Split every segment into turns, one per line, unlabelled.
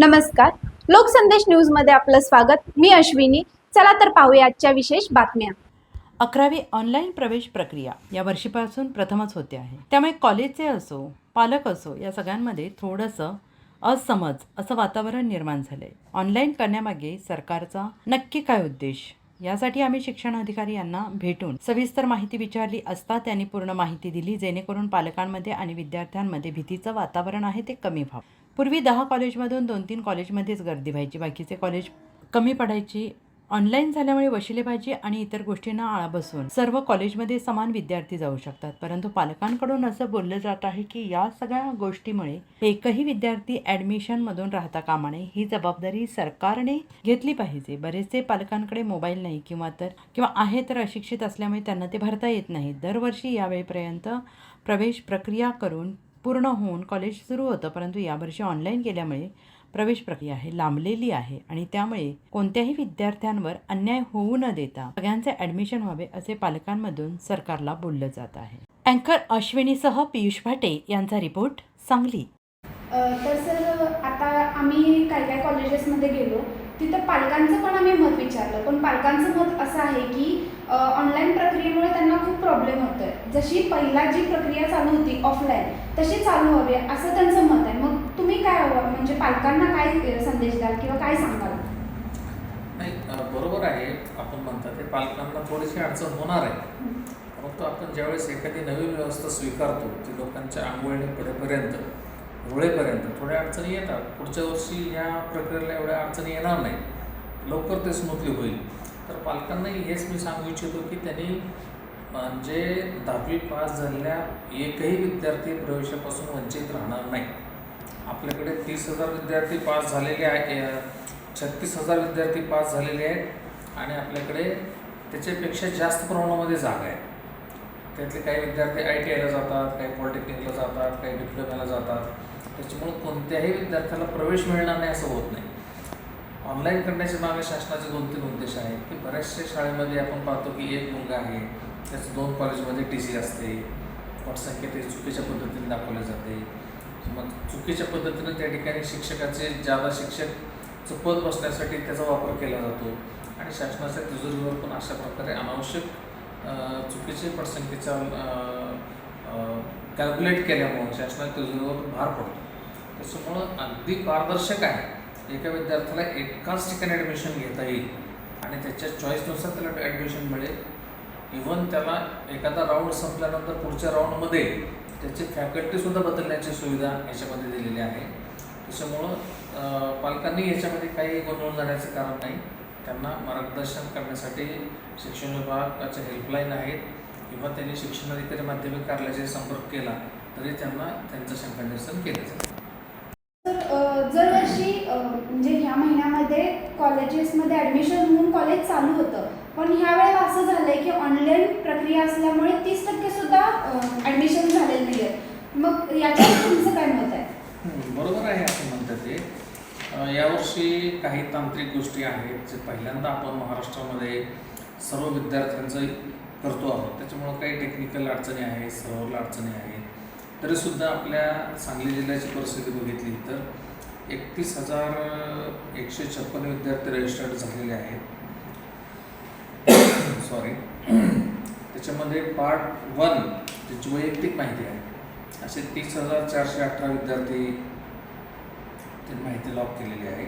नमस्कार. लोकसंदेश न्यूजमध्ये आपलं स्वागत. मी अश्विनी. चला तर पाहूया आजच्या विशेष बातम्या.
अकरावी ऑनलाईन प्रवेश प्रक्रिया या वर्षीपासून प्रथमच होते आहे. त्यामुळे कॉलेजचे असो पालक असो या सगळ्यांमध्ये थोडंसं असमज असं वातावरण निर्माण झालं आहे ऑनलाईन करण्यामागे सरकारचा नक्की काय उद्देश? यासाठी आम्ही शिक्षण अधिकारी यांना भेटून सविस्तर माहिती विचारली असता त्यांनी पूर्ण माहिती दिली जेणेकरून पालकांमध्ये आणि विद्यार्थ्यांमध्ये भीतीचं वातावरण आहे ते कमी व्हावं. पूर्वी दहा कॉलेजमधून दोन तीन कॉलेजमध्येच गर्दी व्हायची. बाकीचे कॉलेज कमी पडायची. ऑनलाईन झाल्यामुळे वशिलेबाजी आणि इतर गोष्टींना आळा बसून सर्व कॉलेजमध्ये समान विद्यार्थी जाऊ शकतात. परंतु पालकांकडून असं बोललं जात आहे की या सगळ्या गोष्टीमुळे एकही विद्यार्थी ॲडमिशनमधून राहता कामा नये. ही जबाबदारी सरकारने घेतली पाहिजे. बरेचसे पालकांकडे मोबाईल नाही किंवा तर किंवा आहे तर अशिक्षित असल्यामुळे त्यांना ते भरता येत नाही. दरवर्षी यावेळेपर्यंत प्रवेश प्रक्रिया करून पूर्ण होऊन कॉलेज सुरू होतं परंतु यावर्षी ऑनलाईन केल्यामुळे प्रवेश प्रक्रिया आहे लांबलेली आहे आणि त्यामुळे कोणत्याही विद्यार्थ्यांवर अन्याय होऊ न देता सगळ्यांचे ॲडमिशन व्हावे असे पालकांमधून सरकारला बोललं जात आहे. अँकर अश्विनीसह पियुष भाटे यांचा रिपोर्ट सांगली.
तर सर आता आम्ही काय काय कॉलेजेसमध्ये गेलो. तिथं पालकांचं पण आम्ही मत विचारलं. पण पालकांचं मत असं आहे की ऑनलाईन प्रक्रियेमुळे त्यांना खूप प्रॉब्लेम होतो आहे जशी पहिला जी प्रक्रिया चालू होती ऑफलाईन तशी चालू हवी आहे, असं त्यांचं मत आहे. मग तुम्ही काय हवं? म्हणजे पालकांना काय संदेश द्याल किंवा काय सांगाल?
नाही बरोबर आहे. आपण म्हणतात ते पालकांना थोडीशी अडचण होणार आहे. परंतु आपण ज्यावेळेस एखादी नवीन व्यवस्था स्वीकारतो ती लोकांच्या आंघोळणी रुळेपर्यंत थोड्या अडचणी येतात. पुढच्या वर्षी ह्या प्रक्रियेला एवढ्या अडचणी येणार नाही लवकर ते स्मूथली होईल. तर पालकांनाही हेच मी सांगू इच्छितो की त्यांनी म्हणजे दहावी पास झालेल्या एकही विद्यार्थी प्रवेशापासून वंचित राहणार नाही. आपल्याकडे तीस हजार विद्यार्थी पास झालेले आहे छत्तीस हजार विद्यार्थी पास झालेले आहेत आणि आपल्याकडे त्याच्यापेक्षा जास्त प्रमाणामध्ये जागा आहे त्यातले काही विद्यार्थी आय टी आयला जातात काही पॉलिटेक्निकला जातात काही डिप्लोम्याला जातात. त्याच्यामुळं कोणत्याही विद्यार्थ्याला प्रवेश मिळणार नाही असं होत नाही. ऑनलाईन करण्याच्या मागे शासनाचे दोन तीन उद्देश आहेत की बऱ्याचशा शाळेमध्ये आपण पाहतो की एक मुलगा आहे त्याचं दोन कॉलेजमध्ये टी सी असते. पटसंख्या ते चुकीच्या पद्धतीने दाखवले जाते. मग चुकीच्या पद्धतीनं त्या ठिकाणी शिक्षकाचे जादा शिक्षकचं पद बसण्यासाठी त्याचा वापर केला जातो. आणि शासनाच्या तिजोरीवर पण अशा प्रकारे अनावश्यक चुकीचे पटसंख्येचा कॅल्क्युलेट केल्यामुळं शासनाच्या तिजोरीवर भार पडतो. त्याच्यामुळं अगदी पारदर्शक आहे. एका विद्यार्थ्याला एकाच ठिकाणी ॲडमिशन घेता येईल आणि त्याच्या चॉईसनुसार त्याला ॲडमिशन मिळेल. इव्हन त्याला एखादा राऊंड संपल्यानंतर पुढच्या राऊंडमध्ये त्याची फॅकल्टीसुद्धा बदलण्याची सुविधा याच्यामध्ये दिलेली आहे. त्याच्यामुळं पालकांनी याच्यामध्ये काही गोंधळ जाण्याचं कारण नाही. त्यांना मार्गदर्शन करण्यासाठी शिक्षण विभागाच्या हेल्पलाईन आहेत किंवा त्यांनी शिक्षणाधिकारी माध्यमिक कार्यालयाशी संपर्क केला तरी त्यांना त्यांचं शंकानिरसन केलं जाईल
जर अशी म्हणजे ह्या महिन्यामध्ये कॉलेजेसमध्ये ॲडमिशन होऊन कॉलेज चालू होतं. पण ह्या वेळेला असं झालंय की ऑनलाईन प्रक्रिया असल्यामुळे तीस टक्के सुद्धा ॲडमिशन झालेलं नाही आहे मग याच्यावर तुमचं काय मत आहे?
बरोबर आहे असं म्हणतात ते. यावर्षी काही तांत्रिक गोष्टी आहेत जे पहिल्यांदा आपण महाराष्ट्रामध्ये सर्व विद्यार्थ्यांचं करतो आहोत. त्याच्यामुळं काही टेक्निकल अडचणी आहेत सर्व्हरला अडचणी आहेत. तरीसुद्धा आपल्या सांगली जिल्ह्याची परिस्थिती बघितली तर एकतीस हजार एकशे छप्पन्न विद्यार्थी रजिस्टर्ड झालेले आहेत. सॉरी त्याच्यामध्ये पार्ट वन त्याची वैयक्तिक माहिती आहे. असे तीस हजार चारशे अठरा विद्यार्थी त्यांनी माहिती लॉक केलेली आहे.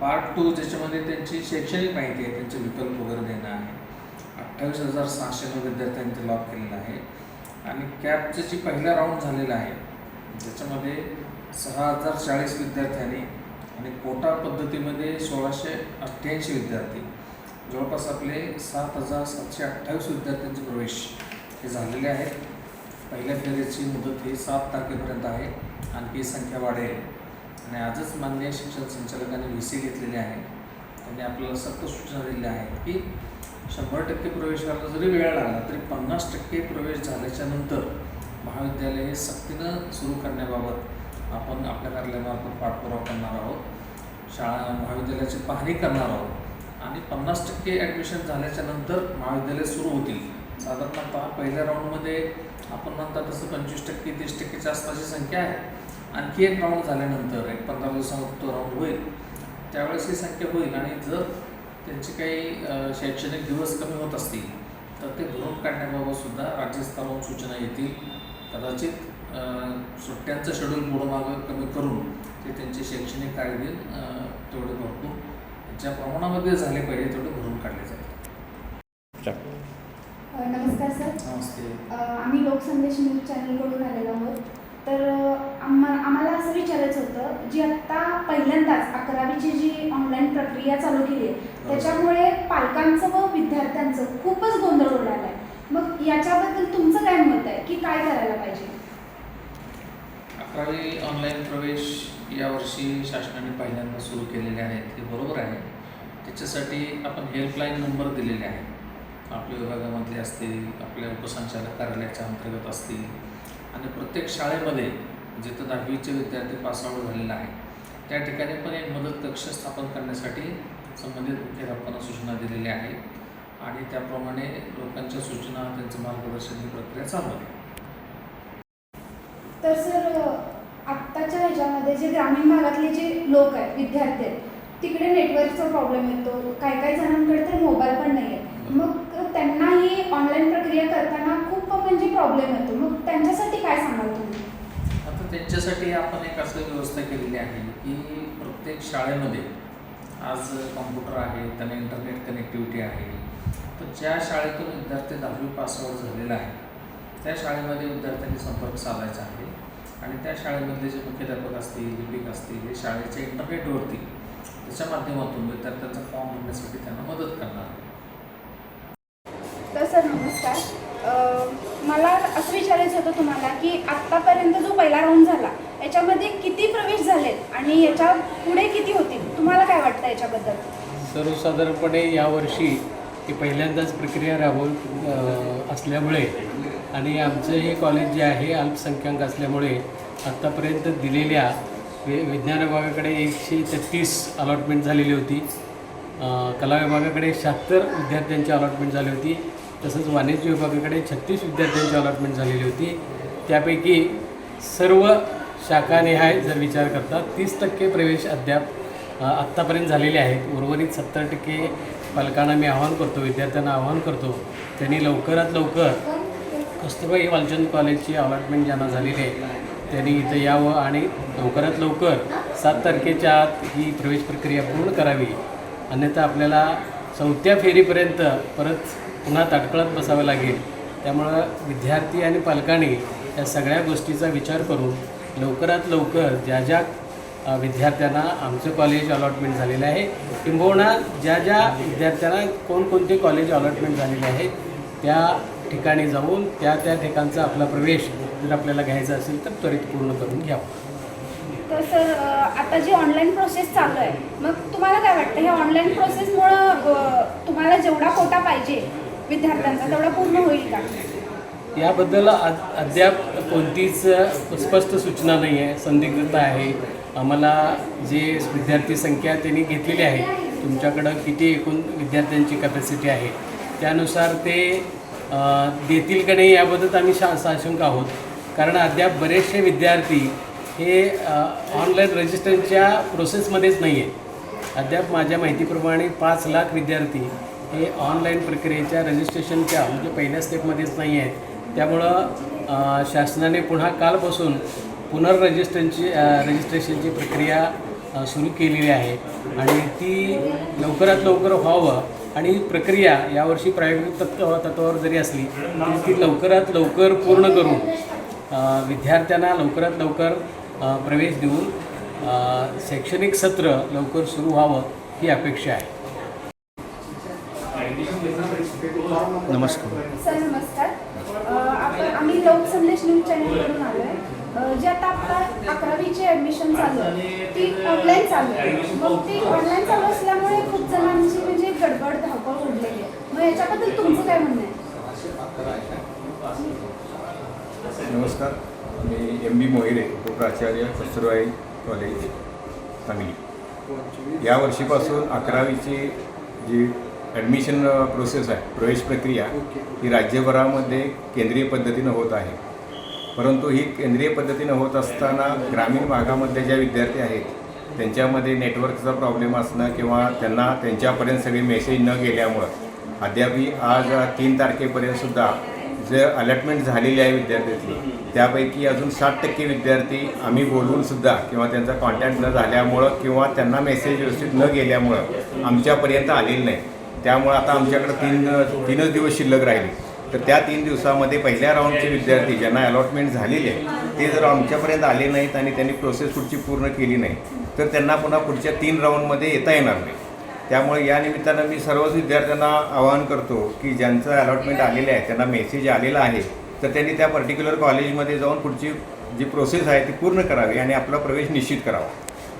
पार्ट टू ज्याच्यामध्ये त्यांची शैक्षणिक माहिती आहे त्यांचे विकल्प वगैरे देणं आहे. अठ्ठावीस हजार सहाशे नऊ विद्यार्थ्यांनी ते लॉक केलेलं आहे. आणि कॅपचं जी पहिला राऊंड झालेला आहे ज्याच्यामध्ये सहा हजार चाळीस विद्यार्थ्यांनी आणि कोटा पद्धतीमध्ये सोळाशे अठ्ठ्याऐंशी विद्यार्थी जवळपास आपले सात हजार सातशे अठ्ठावीस विद्यार्थ्यांचे प्रवेश हे झालेले आहेत. पहिल्या फेरीची मुदत ही सात तारखेपर्यंत आहे आणखी संख्या वाढेल. आणि आजच माननीय शिक्षण संचालकांनी व्ही सी घेतलेले आहे. त्यांनी आपल्याला सक्त सूचना दिल्या आहेत की शंभर टक्के प्रवेश करायला जरी वेळ लागला तरी पन्नास टक्के प्रवेश झाल्याच्यानंतर महाविद्यालय हे सक्तीनं सुरू करण्याबाबत आपण आपल्या कार्यालयामार्फत पाठपुरावा करणार आहोत. शाळा महाविद्यालयाची पाहणी करणार आहोत. आणि पन्नास टक्के ॲडमिशन झाल्याच्यानंतर महाविद्यालय सुरू होतील. साधारणतः पहिल्या राऊंडमध्ये आपण म्हणता तसं पंचवीस टक्के तीस टक्केच्या आसपासची संख्या आहे. आणखी एक राऊंड झाल्यानंतर एक पंधरा दिवसामध्ये तो राऊंड होईल. त्यावेळेस ही संख्या होईल. आणि जर त्यांचे काही शैक्षणिक दिवस कमी होत असतील तर ते भरून काढण्याबाबत सुद्धा राज्यस्तरावरून सूचना येतील. कदाचित सुट्ट्यांचं शेड्यूल पुढं मागं कमी करून ते त्यांचे शैक्षणिक कार्यदिन अ, तेवढे भरपूर ज्या प्रमाणामध्ये झाले पाहिजे तेवढे भरून काढले जातील
अ, नमस्कार सर.
नमस्ते.
आम्ही लोकसंदेश न्यूज चॅनलकडून आलेलो आहोत. तर आम्हा आम्हाला असं विचारायचं होतं जी आत्ता पहिल्यांदाच अकरावीची जी ऑनलाईन प्रक्रिया चालू केली आहे त्याच्यामुळे पालकांचं व विद्यार्थ्यांचं खूपच गोंधळ उडाला आहे मग याच्याबद्दल तुमचं काय करायला पाहिजे
अकरावी ऑनलाईन प्रवेश यावर्षी शासनाने पहिल्यांदा सुरू केलेले आहेत हे बरोबर आहे. त्याच्यासाठी आपण हेल्पलाईन नंबर दिलेले आहेत. आपल्या विभागामधले असतील आपल्या उपसंचालक कार्यालयाच्या अंतर्गत असतील. आणि प्रत्येक शाळेमध्ये जिथं दहावीचे विद्यार्थी पासआउट झालेला आहे त्या ठिकाणी पण एक मदत कक्ष स्थापन करण्यासाठी संबंधित मुख्याध्यापकांना सूचना दिलेल्या आहेत. आणि त्याप्रमाणे लोकांच्या सूचना त्यांचं मार्गदर्शन ही प्रक्रिया चालू आहे.
तर सर आत्ताच्या ह्याच्यामध्ये जे ग्रामीण भागातले जे लोक आहेत विद्यार्थी आहेत तिकडे नेटवर्कचा प्रॉब्लेम येतो. काही काही जणांकडे तर मोबाईल पण नाही आहे. मग त्यांना ही ऑनलाईन प्रक्रिया करताना खूप म्हणजे प्रॉब्लेम येतो. मग त्यांच्यासाठी काय सांगाल तुम्ही?
आता त्यांच्यासाठी आपण एक असं व्यवस्था केलेली आहे की प्रत्येक शाळेमध्ये आज कॉम्प्युटर आहे त्यांना इंटरनेट कनेक्टिव्हिटी आहे. तर ज्या शाळेतून विद्यार्थी दहावी पासआउट झालेला आहे त्या शाळेमध्ये विद्यार्थ्यांनी संपर्क साधायचा आहे. आणि त्या शाळेमधले जे मुख्याध्यापक असतील लिपिक असतील हे शाळेच्या इंटरनेटवरती त्याच्या माध्यमातून विद्यार्थ्यांचा फॉर्म भरण्यासाठी त्यांना मदत करणार.
तर सर नमस्कार. अ, मला असं विचारायचं होतं तुम्हाला की आत्तापर्यंत जो पहिला राऊंड झाला याच्यामध्ये किती प्रवेश झालेत आणि याच्यापुढे किती होतील? तुम्हाला काय वाटतं याच्याबद्दल?
सर्वसाधारणपणे यावर्षी ही पहिल्यांदाच प्रक्रिया राबवून असल्यामुळे आणि आमचं हे कॉलेज जे आहे अल्पसंख्याक असल्यामुळे आत्तापर्यंत दिलेल्या वि विज्ञान विभागाकडे एकशे तेहतीस अलॉटमेंट झालेली होती. कला विभागाकडे शहात्तर विद्यार्थ्यांची अलॉटमेंट झाली होती. तसंच वाणिज्य विभागाकडे छत्तीस विद्यार्थ्यांची अलॉटमेंट झालेली होती. त्यापैकी सर्व शाखानिहाय जर विचार करता तीस टक्के प्रवेश अद्याप आत्तापर्यंत झालेले आहेत. उर्वरित सत्तर टक्के पालकांना मी आवाहन करतो विद्यार्थ्यांना आवाहन करतो त्यांनी लवकरात लवकर कस्तुरबाई वालचंद कॉलेजची अलॉटमेंट ज्यांना झालेली आहे त्यांनी इथं यावं आणि लवकरात लवकर सात तारखेच्या आत ही प्रवेश प्रक्रिया पूर्ण करावी. अन्यथा आपल्याला चौथ्या फेरीपर्यंत परत पुन्हा ताटकळत बसावं लागेल. त्यामुळं विद्यार्थी आणि पालकांनी या सगळ्या गोष्टीचा विचार करून लवकरात लवकर ज्या ज्या विद्यार्थ्यांना आमचं कॉलेज अलॉटमेंट झालेलं आहे. किंबहुना ज्या ज्या विद्यार्थ्यांना कोणकोणते कॉलेज अलॉटमेंट झालेले आहेत त्या ठिकाणी जाऊन त्या त्या ठिकाणचा आपला प्रवेश जर आपल्याला घ्यायचा असेल तर त्वरित पूर्ण करून घ्यावा
तर सर आता जी ऑनलाईन प्रोसेस चालू आहे मग तुम्हाला काय वाटतं? ह्या ऑनलाईन प्रोसेसमुळं तुम्हाला जेवढा कोटा पाहिजे विद्यार्थ्यांचा तेवढा पूर्ण होईल का?
याबद्दल अद अद्याप कोणतीच स्पष्ट सूचना नाही आहे संदिग्धता आहे. आम्हाला जे विद्यार्थी संख्या त्यांनी घेतलेली आहे तुमच्याकडं किती एकूण विद्यार्थ्यांची कॅपॅसिटी आहे त्यानुसार ते देतील का नाही याबद्दल आम्ही शा साशंक आहोत. कारण अद्याप बरेचसे विद्यार्थी हे ऑनलाईन रजिस्टरच्या प्रोसेसमध्येच नाही आहेत अद्याप माझ्या माहितीप्रमाणे पाच लाख विद्यार्थी हे ऑनलाईन प्रक्रियेच्या रजिस्ट्रेशनच्या म्हणजे पहिल्या स्टेपमध्येच नाही आहेत त्यामुळं शासनाने पुन्हा कालपासून पुनर्रजिस्ट्रेशनची रजिस्ट्रेशनची प्रक्रिया सुरू केलेली आहे. आणि ती लवकरात लवकर व्हावं आणि प्रक्रिया यावर्षी प्रायोगिक तत्व तत्वावर जरी असली तरी ती लवकरात लवकर पूर्ण करून विद्यार्थ्यांना लवकरात लवकर प्रवेश देऊन शैक्षणिक सत्र लवकर सुरू व्हावं ही अपेक्षा आहे.
नमस्कार.
सर नमस्कार. आपण आम्ही लोकसंदेश न्यूज चॅनलकडून आलो आहे जे आता आपला अकरावीची ॲडमिशन चालू आहे ती ऑनलाईन चालू आहे. मग ती ऑनलाईन चालू असल्यामुळे खूप जणांची म्हणजे गडबड धावपळ उडलेली आहे. मग याच्याबद्दल तुमचं काय म्हणणं आहे?
नमस्कार. मी एम बी मोहिरे उपप्राचार्य कस्तुरबाई कॉलेज सांगली. या वर्षीपासून अकरावीची जी ॲडमिशन प्रोसेस आहे प्रवेश प्रक्रिया ही राज्यभरामध्ये केंद्रीय पद्धतीनं होत आहे. परंतु ही केंद्रीय पद्धतीनं होत असताना ग्रामीण भागामध्ये ज्या विद्यार्थी आहेत त्यांच्यामध्ये नेटवर्कचा प्रॉब्लेम असणं किंवा त्यांना त्यांच्यापर्यंत सगळे मेसेज न गेल्यामुळं अद्यापही आज तीन तारखेपर्यंतसुद्धा जे अलॉटमेंट झालेली आहे विद्यार्थ्यातली त्यापैकी अजून साठ टक्के विद्यार्थी आम्ही बोलवूनसुद्धा किंवा त्यांचा कॉन्टॅक्ट न झाल्यामुळं किंवा त्यांना मेसेज व्यवस्थित न गेल्यामुळं आमच्यापर्यंत आलेलं नाही. त्यामुळं आता आमच्याकडे तीन तीनच दिवस शिल्लक राहिले. तर त्या तीन दिवसामध्ये पहिल्या राऊंडचे विद्यार्थी ज्यांना अलॉटमेंट झालेले आहे ते जर आमच्यापर्यंत आले नाहीत आणि त्यांनी प्रोसेस पुढची पूर्ण केली नाही तर त्यांना पुन्हा पुढच्या तीन राऊंडमध्ये येता येणार नाही. त्यामुळे या निमित्तानं मी सर्वच विद्यार्थ्यांना आवाहन करतो की ज्यांचं अलॉटमेंट आलेलं आहे त्यांना मेसेज आलेला आहे तर त्यांनी त्या पर्टिक्युलर कॉलेजमध्ये जाऊन पुढची जी प्रोसेस आहे ती पूर्ण करावी आणि आपला प्रवेश निश्चित करावा.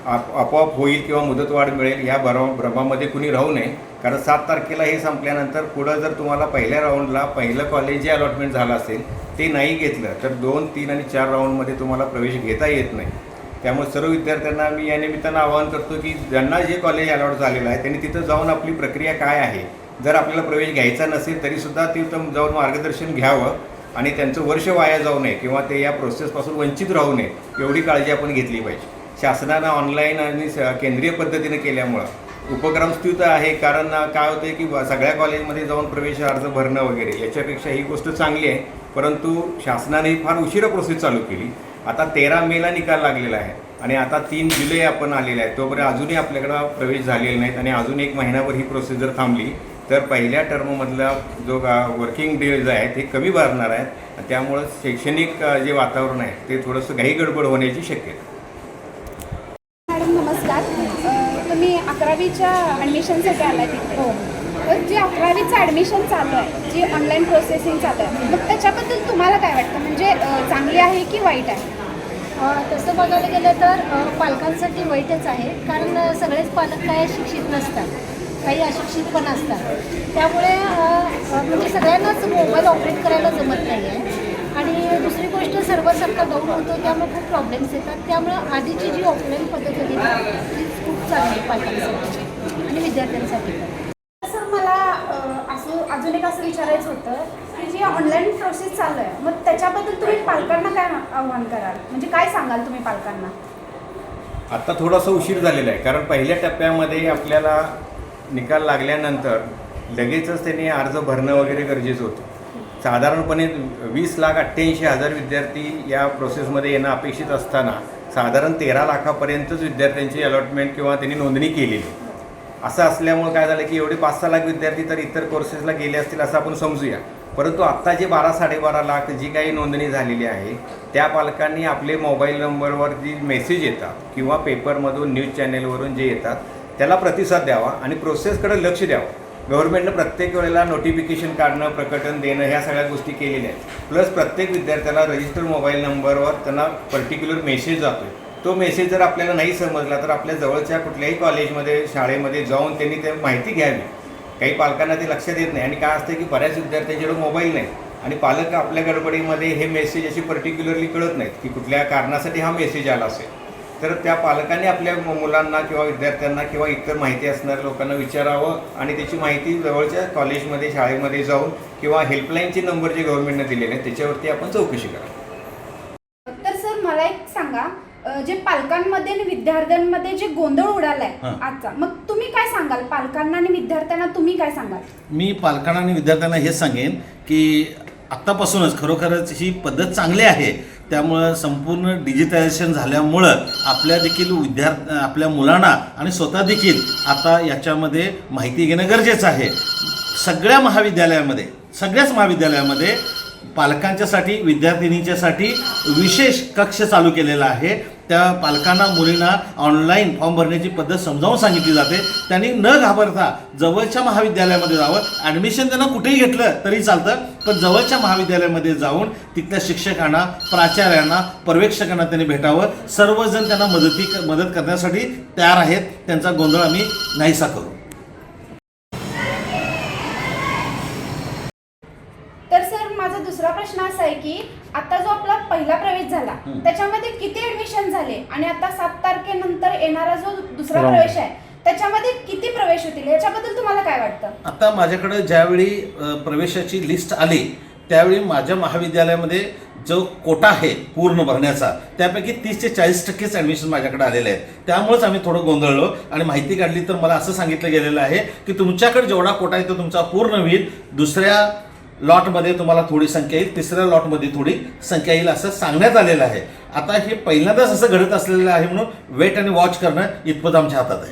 आप आपोआप होईल किंवा मुदतवाढ मिळेल ह्या भरा भ्रमामध्ये कुणी राहू नये कारण सात तारखेला हे संपल्यानंतर पुढं जर तुम्हाला पहिल्या राऊंडला पहिलं कॉलेज जे अलॉटमेंट झालं असेल ते नाही घेतलं तर दोन तीन आणि चार राऊंडमध्ये तुम्हाला प्रवेश घेता येत नाही. त्यामुळे सर्व विद्यार्थ्यांना मी या निमित्तानं आवाहन करतो की ज्यांना जे कॉलेज अलॉट झालेलं आहे त्यांनी तिथं जाऊन आपली प्रक्रिया काय आहे जर आपल्याला प्रवेश घ्यायचा नसेल तरीसुद्धा तिथं जाऊन मार्गदर्शन घ्यावं आणि त्यांचं वर्ष वाया जाऊ नये किंवा ते या प्रोसेसपासून वंचित राहू नये एवढी काळजी आपण घेतली पाहिजे. शासनानं ऑनलाईन आणि स- केंद्रीय पद्धतीनं केल्यामुळं उपक्रम स्तुत आहे. कारण काय होतं की सगळ्या कॉलेजमध्ये जाऊन प्रवेश अर्ज भरणं वगैरे याच्यापेक्षा ही गोष्ट चांगली आहे. परंतु शासनाने फार उशिरा प्रोसेस चालू केली. आता तेरा मेला निकाल लागलेला आहे. आणि आता तीन जुलै आपण आलेले आहे. तोपर्यंत अजूनही आपल्याकडं प्रवेश झालेला नाहीत आणि अजून एक महिनाभर ही प्रोसेस जर थांबली तर पहिल्या टर्ममधला जो वर्किंग डेज आहे ते कमी भरणार आहेत. त्यामुळं शैक्षणिक जे वातावरण आहे ते थोडंसं घाई गडबड होण्याची शक्यता आहे.
मॅडम नमस्कार अ, अकरावीच्या ॲडमिशनसाठी आला तिथे. हो. तर जे अकरावीचं ॲडमिशन चालू आहे जी ऑनलाईन प्रोसेसिंग चालू आहे मग त्याच्याबद्दल तुम्हाला काय वाटतं? म्हणजे चांगली आहे की वाईट आहे?
तसं बघायला गेलं तर पालकांसाठी वाईटच आहे. कारण सगळेच पालक काय शिक्षित नसतात. काही अशिक्षित पण असतात. त्यामुळे म्हणजे सगळ्यांनाच मोबाईल ऑपरेट करायला जमत नाही आहे गोष्ट सर्व सरकार डाऊन होतो त्यामुळे खूप प्रॉब्लेम्स येतात. त्यामुळं आधीची जी ऑफलाईन पद्धत होती ती खूप चांगली आहे पालकांसाठी आणि विद्यार्थ्यांसाठी.
सर मला असं अजून एक असं विचारायचं होतं की जी ऑनलाईन प्रोसेस चालू आहे मग त्याच्याबद्दल तुम्ही पालकांना काय आव्हान कराल? म्हणजे काय सांगाल तुम्ही पालकांना?
आत्ता थोडासा उशीर झालेला आहे कारण पहिल्या टप्प्यामध्ये आपल्याला निकाल लागल्यानंतर लगेचच त्यांनी अर्ज भरणं वगैरे गरजेचं होतं. साधारणपणे वीस लाख अठ्ठ्याऐंशी हजार विद्यार्थी या प्रोसेसमध्ये येणं अपेक्षित असताना साधारण तेरा लाखापर्यंतच विद्यार्थ्यांची अलॉटमेंट किंवा त्यांनी नोंदणी केलेली. असं असल्यामुळे काय झालं की एवढे पाच सहा लाख विद्यार्थी तर इतर कोर्सेसला गेले असतील असं आपण समजूया. परंतु आत्ता जे बारा साडेबारा लाख जी काही नोंदणी झालेली आहे त्या पालकांनी आपले मोबाईल नंबरवर जी मेसेज येतात किंवा पेपरमधून न्यूज चॅनेलवरून जे येतात त्याला प्रतिसाद द्यावा आणि प्रोसेसकडे लक्ष द्यावं. गव्हर्नमेंटनं प्रत्येक वेळेला नोटिफिकेशन काढणं प्रकटन देणं ह्या सगळ्या गोष्टी केलेल्या आहेत. प्लस प्रत्येक विद्यार्थ्याला रजिस्टर मोबाईल नंबरवर त्यांना पर्टिक्युलर मेसेज जातो तो मेसेज जर आपल्याला नाही समजला तर आपल्या जवळच्या कुठल्याही कॉलेजमध्ये शाळेमध्ये जाऊन त्यांनी ते माहिती घ्यावी. काही पालकांना ते लक्षात येत नाही. आणि काय असतं की बऱ्याच विद्यार्थ्यांच्याकडे मोबाईल नाही आणि पालक आपल्या गडबडीमध्ये हे मेसेज अशी पर्टिक्युलरली कळत नाहीत की कुठल्या कारणासाठी हा मेसेज आला असेल. तर त्या पालकांनी आपल्या मुलांना किंवा विद्यार्थ्यांना किंवा इतर माहिती असणाऱ्या लोकांना विचारावं आणि त्याची माहिती जवळच्या कॉलेजमध्ये शाळेमध्ये जाऊन किंवा हेल्पलाईनचे नंबर जे गव्हर्नमेंटने दिलेले आहेत त्याच्यावरती आपण चौकशी करा
तर सर मला एक सांगा जे पालकांमध्ये आणि विद्यार्थ्यांमध्ये जे गोंधळ उडालाय
हां.
आजचा मग तुम्ही काय सांगाल? पालकांना आणि विद्यार्थ्यांना तुम्ही काय सांगाल?
मी पालकांना आणि विद्यार्थ्यांना हेच सांगेन की आत्तापासूनच खरोखरच ही पद्धत चांगली आहे. त्यामुळं संपूर्ण डिजिटायझेशन झाल्यामुळं आपल्या देखील विद्यार्थी आपल्या मुलांना आणि स्वतः देखील आता याच्यामध्ये माहिती घेणं गरजेचं आहे. सगळ्या महाविद्यालयामध्ये सगळ्याच महाविद्यालयामध्ये पालकांच्यासाठी विद्यार्थिनीच्यासाठी विशेष कक्ष चालू केलेला आहे. त्या पालकांना मुलींना ऑनलाईन फॉर्म भरण्याची पद्धत समजावून सांगितली जाते. त्यांनी न घाबरता जवळच्या महाविद्यालयामध्ये जावं. ॲडमिशन त्यांना कुठेही घेतलं तरी चालतं. पण जवळच्या महाविद्यालयामध्ये जाऊन तिथल्या शिक्षकांना प्राचार्यांना पर्यवेक्षकांना त्यांनी भेटावं. सर्वजण त्यांना मदती मदत करण्यासाठी तयार आहेत. त्यांचा गोंधळ आम्ही नाहीसा करू
तर सर माझा दुसरा प्रश्न असा आहे की आता जो आपला पहिला प्रवेश झाला. त्याच्यामध्ये किती ऍडमिशन झाले? आणि आता सात तारखेनंतर येणारा जो दुसरा प्रवेश आहे त्याच्यामध्ये किती प्रवेश होतील? याच्याबद्दल तुम्हाला काय वाटतं?
आता माझ्याकडे ज्यावेळी प्रवेशाची लिस्ट आली त्यावेळी माझ्या महाविद्यालयामध्ये जो कोटा आहे पूर्ण भरण्याचा त्यापैकी तीस ते चाळीस टक्केच ॲडमिशन माझ्याकडे आलेले आहेत. त्यामुळेच आम्ही थोडं गोंधळलो आणि माहिती काढली तर मला असं सांगितलं गेलेलं आहे की तुमच्याकडे जेवढा कोटा आहे तो तुमचा पूर्ण होईल. दुसऱ्या लॉटमध्ये तुम्हाला थोडी संख्या येईल तिसऱ्या लॉटमध्ये थोडी संख्या येईल असं सांगण्यात आलेलं आहे. आता हे पहिल्यांदाच असं घडत असलेलं आहे म्हणून वेट आणि वॉच करणं इतपत आमच्या हातात आहे.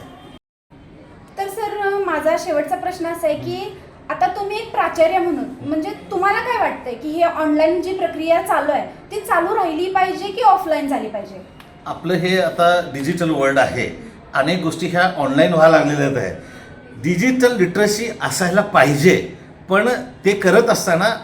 तर सर माझा शेवटचा प्रश्न असा आहे की आता तुम्ही एक प्राचार्य म्हणून म्हणजे तुम्हाला काय वाटतंय की ही ऑनलाईन जी प्रक्रिया चालू आहे ती चालू राहिली पाहिजे की ऑफलाईन झाली पाहिजे?
आपलं हे आता डिजिटल वर्ल्ड आहे. अनेक गोष्टी ह्या ऑनलाईन व्हायला लागलेल्या आहेत. डिजिटल लिटरसी असायला पाहिजे. पण ते करत असताना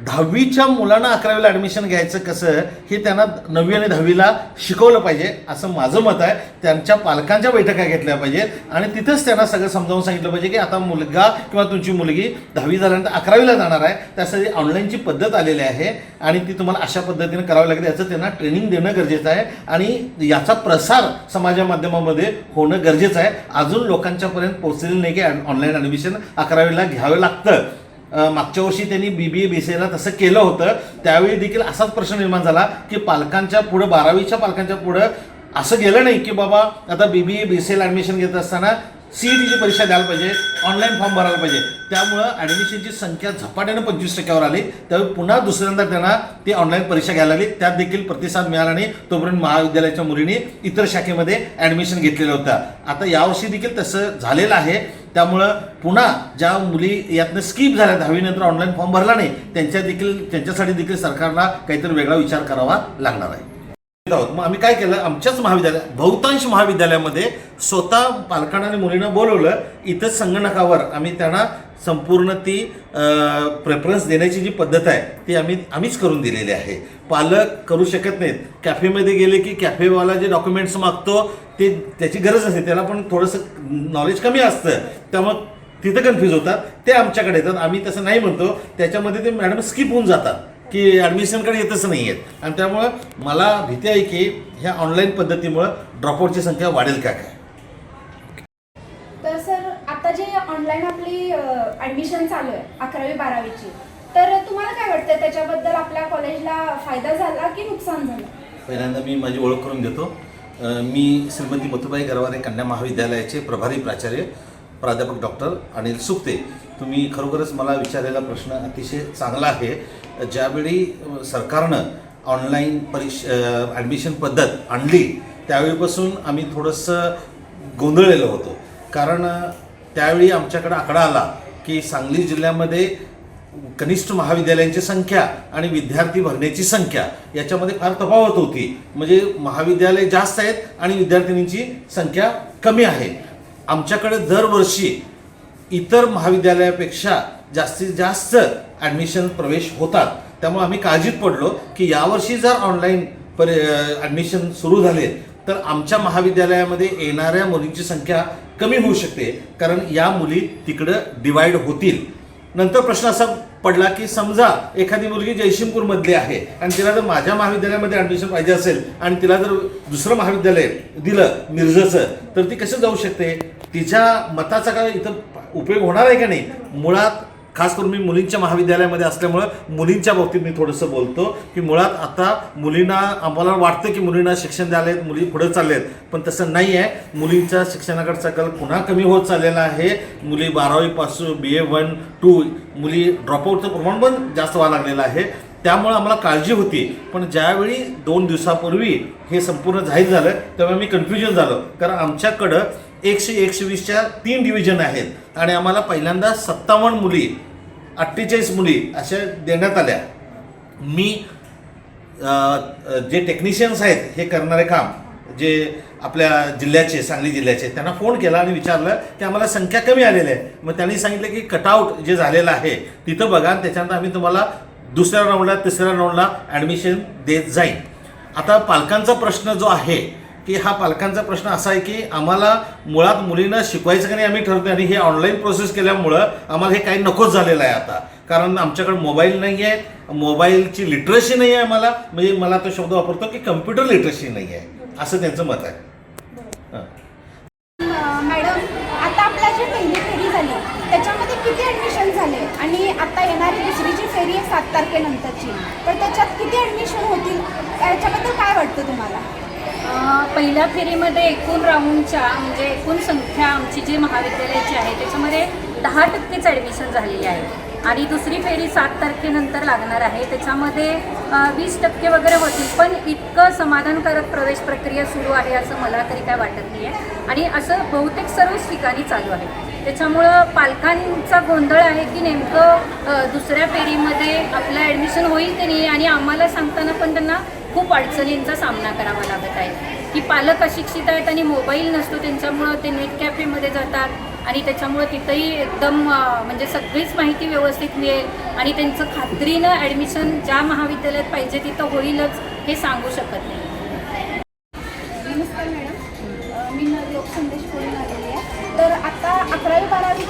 दहावीच्या मुलांना अकरावीला ॲडमिशन घ्यायचं कसं हे त्यांना नववी आणि दहावीला शिकवलं पाहिजे असं माझं मत आहे. त्यांच्या पालकांच्या बैठका घेतल्या पाहिजेत आणि तिथंच त्यांना सगळं समजावून सांगितलं पाहिजे की आता मुलगा किंवा तुमची मुलगी दहावी झाल्यानंतर अकरावीला जाणार आहे त्यासाठी ऑनलाईनची पद्धत आलेली आहे आणि ती तुम्हाला अशा पद्धतीने करावी लागेल याचं त्यांना ट्रेनिंग देणं गरजेचं आहे आणि याचा प्रसार समाजा माध्यमामध्ये होणं गरजेचं आहे. अजून लोकांच्यापर्यंत पोहोचलेलं नाही की ऑनलाईन ॲडमिशन अकरावीला घ्यावं लागतं. मागच्या वर्षी त्यांनी बी बी ए तसं केलं होतं. त्यावेळी देखील असाच प्रश्न निर्माण झाला की पालकांच्या पुढं बारावीच्या पालकांच्या पुढं असं गेलं नाही की बाबा आता बीबीए बी ऍडमिशन ॲडमिशन घेत असताना सी ई परीक्षा द्यायला पाहिजे ऑनलाईन फॉर्म भरायला पाहिजे. त्यामुळं ॲडमिशनची संख्या झपाट्यानं पंचवीस टक्क्यावर आली. त्यावेळी पुन्हा दुसऱ्यांदा त्यांना ती ऑनलाईन परीक्षा घ्यायला आली त्यात देखील प्रतिसाद मिळाला नाही. तोपर्यंत महाविद्यालयाच्या मुलींनी इतर शाखेमध्ये ॲडमिशन घेतलेलं होतं आता यावर्षी देखील तसं झालेलं आहे. त्यामुळं पुन्हा ज्या मुली यातनं स्किप झाल्या दहावीनंतर ऑनलाईन फॉर्म भरला नाही त्यांच्या देखील त्यांच्यासाठी देखील सरकारला काहीतरी वेगळा विचार करावा लागणार आहे. आहोत मग आम्ही काय केलं? आमच्याच महाविद्यालय बहुतांश महाविद्यालयामध्ये स्वतः पालकांना आणि मुलींना बोलवलं इथंच संगणकावर आम्ही त्यांना संपूर्ण ती प्रेफरन्स देण्याची जी पद्धत आहे ती आम्ही आम्हीच करून दिलेली आहे. पालक करू शकत नाहीत. कॅफेमध्ये गेले की कॅफेवाला जे डॉक्युमेंट्स मागतो ते त्याची गरज असते. त्याला पण थोडंसं नॉलेज कमी असतं. त्यामुळं तिथं कन्फ्यूज होतात. ते आमच्याकडे येतात. आम्ही तसं नाही म्हणतो. त्याच्यामध्ये ते मॅडम स्किप होऊन जातात. की ॲडमिशनकडे येतच नाही आहेत आणि त्यामुळं मला भीती आहे की ह्या ऑनलाईन पद्धतीमुळं ड्रॉपआउटची संख्या वाढेल का काय?
तर सर आता जे ऑनलाईन आपली ॲडमिशन चालू आहे अकरावी बारावीची तर तुम्हाला काय वाटतं त्याच्याबद्दल आपल्या कॉलेजला फायदा झाला की नुकसान झालं?
पहिल्यांदा मी माझी ओळख करून देतो. मी श्रीमती मथुबाई गरवारे कन्या महाविद्यालयाचे प्रभारी प्राचार्य प्राध्यापक डॉक्टर अनिल सुक्ते. तुम्ही खरोखरच मला विचारलेला प्रश्न अतिशय चांगला आहे. ज्यावेळी सरकारनं ऑनलाईन परीक्ष ॲडमिशन पद्धत आणली त्यावेळीपासून आम्ही थोडंसं गोंधळलेलो होतो. कारण त्यावेळी आमच्याकडे आकडा आला की सांगली जिल्ह्यामध्ये कनिष्ठ महाविद्यालयांची संख्या आणि विद्यार्थी भरण्याची संख्या याच्यामध्ये फार तफावत होती. म्हणजे महाविद्यालय जास्त आहेत आणि विद्यार्थिनींची संख्या कमी आहे. आमच्याकडे दरवर्षी इतर महाविद्यालयापेक्षा जास्तीत जास्त ॲडमिशन प्रवेश होतात. त्यामुळे आम्ही काळजीत पडलो की यावर्षी जर ऑनलाईन परि ॲडमिशन सुरू झाले तर आमच्या महाविद्यालयामध्ये येणाऱ्या मुलींची संख्या कमी होऊ शकते. कारण या मुली तिकडं डिवाइड होतील. नंतर प्रश्न असा पडला की समजा एखादी मुलगी जयसिंगपूरमधली आहे आणि तिला जर माझ्या महाविद्यालयामध्ये ॲडमिशन पाहिजे असेल आणि तिला जर दुसरं महाविद्यालय दिलं मिरजचं तर ती कसं जाऊ शकते? तिच्या मताचा काय इथं उपयोग होणार आहे का नाही? मुळात खास करून मी मुलींच्या महाविद्यालयामध्ये असल्यामुळं मुलींच्या बाबतीत मी थोडंसं बोलतो की मुळात आता मुलींना आम्हाला वाटतं की मुलींना शिक्षण द्यायला आहेत मुली पुढे आहेत. पण तसं नाही आहे. मुलींच्या शिक्षणाकडचा कल पुन्हा कमी होत चाललेला आहे. मुली बारावीपासून बी ए वन टू मुली ड्रॉपआउटचं प्रमाण पण जास्त व्हायला लागलेलं आहे. त्यामुळं आम्हाला काळजी होती. पण ज्यावेळी दोन दिवसापूर्वी हे संपूर्ण जाहीर झालं तेव्हा मी कन्फ्युजन झालं. कारण आमच्याकडं एकशे एकशे वीसच्या तीन डिव्हिजन आहेत. आणि आम्हाला पहिल्यांदा सत्तावन्न मुली अठ्ठेचाळीस मुली अशा देण्यात आल्या. मी जे टेक्निशियन्स आहेत हे करणारे काम जे आपल्या जिल्ह्याचे सांगली जिल्ह्याचे त्यांना फोन केला आणि विचारलं की आम्हाला संख्या कमी आलेली आहे. मग त्यांनी सांगितलं की कटआउट जे झालेलं आहे तिथं बघा आणि त्याच्यानंतर आम्ही तुम्हाला दुसऱ्या राऊंडला तिसऱ्या राऊंडला ॲडमिशन देत जाईल आता पालकांचा प्रश्न जो आहे की हा पालकांचा प्रश्न असा आहे की आम्हाला मुळात मुलींना शिकवायचं का नाही आम्ही ठरवतो आणि हे ऑनलाईन प्रोसेस केल्यामुळं आम्हाला हे काही नकोच झालेलं आहे आता. कारण आमच्याकडे मोबाईल नाही आहे मोबाईलची लिटरसी नाही आहे आम्हाला. म्हणजे मला तो शब्द वापरतो की कम्प्युटर लिटरसी नाही आहे असं त्यांचं मत आहे. हां.
मॅडम आता आपल्या जी पहिली फेरी झाली त्याच्यामध्ये किती ॲडमिशन झाले? आणि आता येणारी दुसरी जी फेरी
आहे सात तारखेनंतरची तर त्याच्यात किती ॲडमिशन होतील? याच्याबद्दल काय वाटतं तुम्हाला?
पहिल्या फेरीमध्ये एकूण राऊंडच्या म्हणजे एकूण संख्या आमची जी महाविद्यालयाची आहे त्याच्यामध्ये दहा टक्केच ॲडमिशन झालेली आहे. आणि दुसरी फेरी सात तारखेनंतर लागणार आहे. त्याच्यामध्ये वीस टक्के वगैरे होतील पण इतकं समाधानकारक प्रवेश प्रक्रिया सुरू आहे असं मला तरी काय वाटत नाही आहे आणि असं बहुतेक सर्वच ठिकाणी चालू आहे. त्याच्यामुळं पालकांचा गोंधळ आहे की नेमकं दुसऱ्या फेरीमध्ये आपलं ॲडमिशन होईल की नाही आणि आम्हाला सांगताना पण त्यांना खूप अडचणींचा सामना करावा लागत आहे. की पालक अशिक्षित आहेत आणि मोबाईल नसतो त्यांच्यामुळं ते नेट कॅफेमध्ये जातात आणि त्याच्यामुळं तिथंही एकदम म्हणजे सगळीच माहिती व्यवस्थित मिळेल आणि त्यांचं खात्रीनं ॲडमिशन ज्या महाविद्यालयात पाहिजे तिथं होईलच हे सांगू शकत नाही.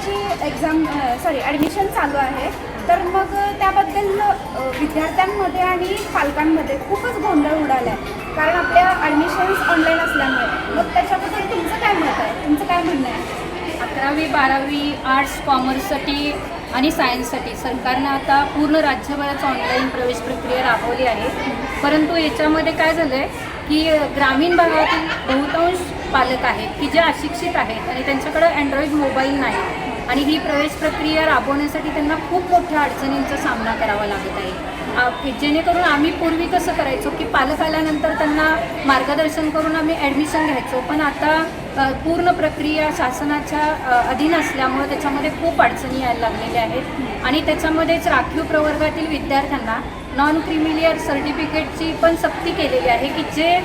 अकरावी एक्झाम सॉरी ॲडमिशन चालू आहे. तर मग त्याबद्दल विद्यार्थ्यांमध्ये आणि पालकांमध्ये खूपच गोंधळ उडाला आहे कारण आपल्या ॲडमिशन्स ऑनलाईन असल्यामुळे. मग त्याच्याबद्दल तुमचं काय मत आहे? तुमचं काय म्हणणं आहे?
अकरावी बारावी आर्ट्स कॉमर्ससाठी आणि सायन्ससाठी सरकारनं आता पूर्ण राज्यभरात ऑनलाईन प्रवेश प्रक्रिया राबवली आहे. परंतु याच्यामध्ये काय झालं आहे की ग्रामीण भागातील बहुतांश पालक आहेत की जे अशिक्षित आहेत आणि त्यांच्याकडं अँड्रॉईड मोबाईल नाही. आणि ही प्रवेश प्रक्रिया राबवण्यासाठी त्यांना खूप मोठ्या अडचणींचा सामना करावा लागत आहे. जेणेकरून आम्ही पूर्वी कसं करायचो की पालक आल्यानंतर त्यांना मार्गदर्शन करून आम्ही ॲडमिशन घ्यायचो. पण आता पूर्ण प्रक्रिया शासनाच्या अधीन असल्यामुळे त्याच्यामध्ये खूप अडचणी यायला लागलेल्या आहेत. आणि त्याच्यामध्येच राखीव प्रवर्गातील विद्यार्थ्यांना नॉन क्रिमिलियर सर्टिफिकेटची पण सक्ती केलेली आहे की जे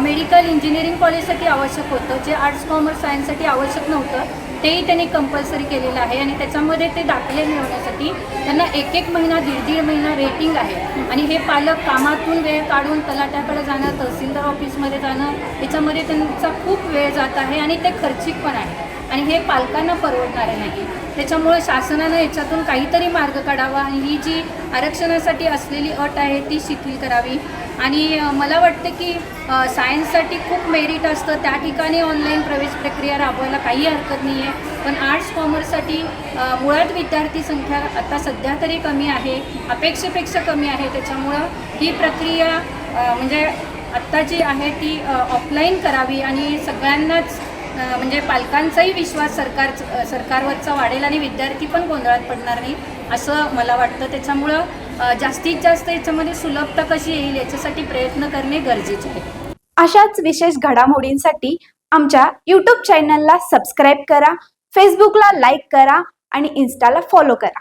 मेडिकल इंजिनिअरिंग कॉलेजसाठी आवश्यक होतं जे आर्ट्स कॉमर्स सायन्ससाठी आवश्यक नव्हतं तेही त्यांनी कंपल्सरी केलेलं आहे आणि त्याच्यामध्ये ते दाखले मिळवण्यासाठी त्यांना एक एक महिना दीड दीड महिना रेटिंग आहे. आणि हे पालक कामातून वेळ काढून तलाट्याकडे जाणं तहसीलदार ऑफिसमध्ये जाणं याच्यामध्ये त्यांचा खूप वेळ जात आहे आणि ते खर्चिक पण आहे. आणि हे पालकांना परवडणारे नाही. त्याच्यामुळे शासनानं याच्यातून काहीतरी मार्ग काढावा आणि ही जी आरक्षणासाठी असलेली अट आहे ती शिथिल करावी. आणि मला वाटतं की सायन्ससाठी खूप मेरिट असतं. त्या ठिकाणी ऑनलाईन प्रवेश प्रक्रिया राबवायला काही हरकत नाही आहे पण आर्ट्स कॉमर्ससाठी मुळात विद्यार्थी संख्या आता सध्या तरी कमी आहे. अपेक्षेपेक्षा कमी आहे. त्याच्यामुळं ही प्रक्रिया म्हणजे आत्ता जी आहे ती ऑफलाईन करावी आणि सगळ्यांनाच म्हणजे पालकांचाही विश्वास सरकार सरकारवरचा वाढेल आणि विद्यार्थी पण गोंधळात पडणार नाही असं मला वाटतं. त्याच्यामुळं जास्तीत जास्त याच्यामध्ये सुलभता कशी येईल याच्यासाठी प्रयत्न करणे गरजेचे आहे.
अशाच विशेष घडामोडींसाठी आमच्या यूट्यूब चॅनलला सबस्क्राईब करा फेसबुकला लाईक करा आणि इन्स्टाला फॉलो करा.